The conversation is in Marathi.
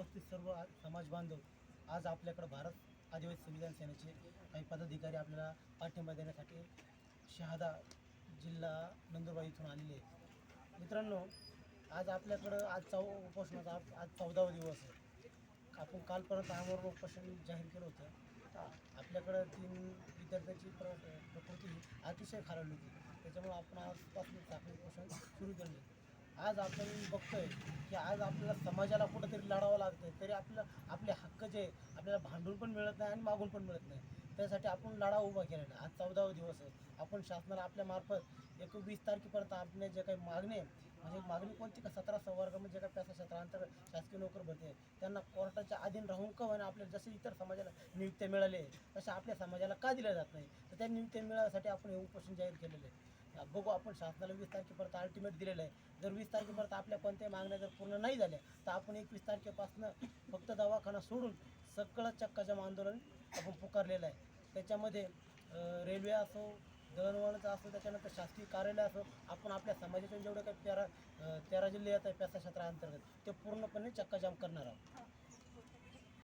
उपस्थित सर्व आ- समाज बांधव आज आपल्याकडे भारत आदिवासी संविधान सेनेचे काही पदाधिकारी आपल्याला पाठिंबा देण्यासाठी शहादा जिल्हा नंदुरबार इथून आलेले आहेत. मित्रांनो आज आपल्याकडं आज चौ उपोषणाचा आज चौदावा दिवस आहे. आपण कालपर्यंत आमरण उपोषण जाहीर केलं होतं. आपल्याकडं तीन विद्यार्थ्यांची प्र प्रकृती अतिशय खालावली होती. त्याच्यामुळे आपण आजपासून चाकरी उपोषण सुरू केले आज आपण बघतोय की आज आपल्याला समाजाला कुठंतरी लढावं लागतं तरी आपलं आपले हक्क जे आपल्याला भांडून पण मिळत नाही आणि मागून पण मिळत नाही. त्यासाठी आपण लढा उभा केलेला आहे. आज चौदावा दिवस आहे. आपण शासनाला आपल्यामार्फत एकवीस तारखेपर्यंत आपले जे काही मागणी आहे म्हणजे मागणी कोणती का सतरा संवर्गामध्ये जे काय पॅसा क्षेत्रांतर्गत शासकीय नोकर भरते? आहे, त्यांना कोर्टाच्या अधीन राहून का होईना आपल्याला जसे इतर समाजाला नियुक्त्या मिळाले तशा आपल्या समाजाला का दिल्या जात नाही? तर त्या नियुक्त्या मिळण्यासाठी आपण हे उपोषण जाहीर केलेलं आहे. बघू आपण शासनाला वीस तारखेपर्यंत अल्टिमेट दिलेलं आहे. जर वीस तारखेपर्यंत आपल्या कोणत्याही मागण्या जर पूर्ण नाही झाल्या तर आपण एकवीस तारखेपासून फक्त दवाखाना सोडून सगळं चक्काजाम आंदोलन आपण पुकारलेलं आहे. त्याच्यामध्ये रेल्वे असो दळणवळणचं असो त्याच्यानंतर शासकीय कार्यालय असो आपण आपल्या समाजातून जेवढं काही तेरा तेरा जिल्हे येत आहे पॅसा क्षेत्राअंतर्गत ते पूर्णपणे चक्काजाम करणार आहोत.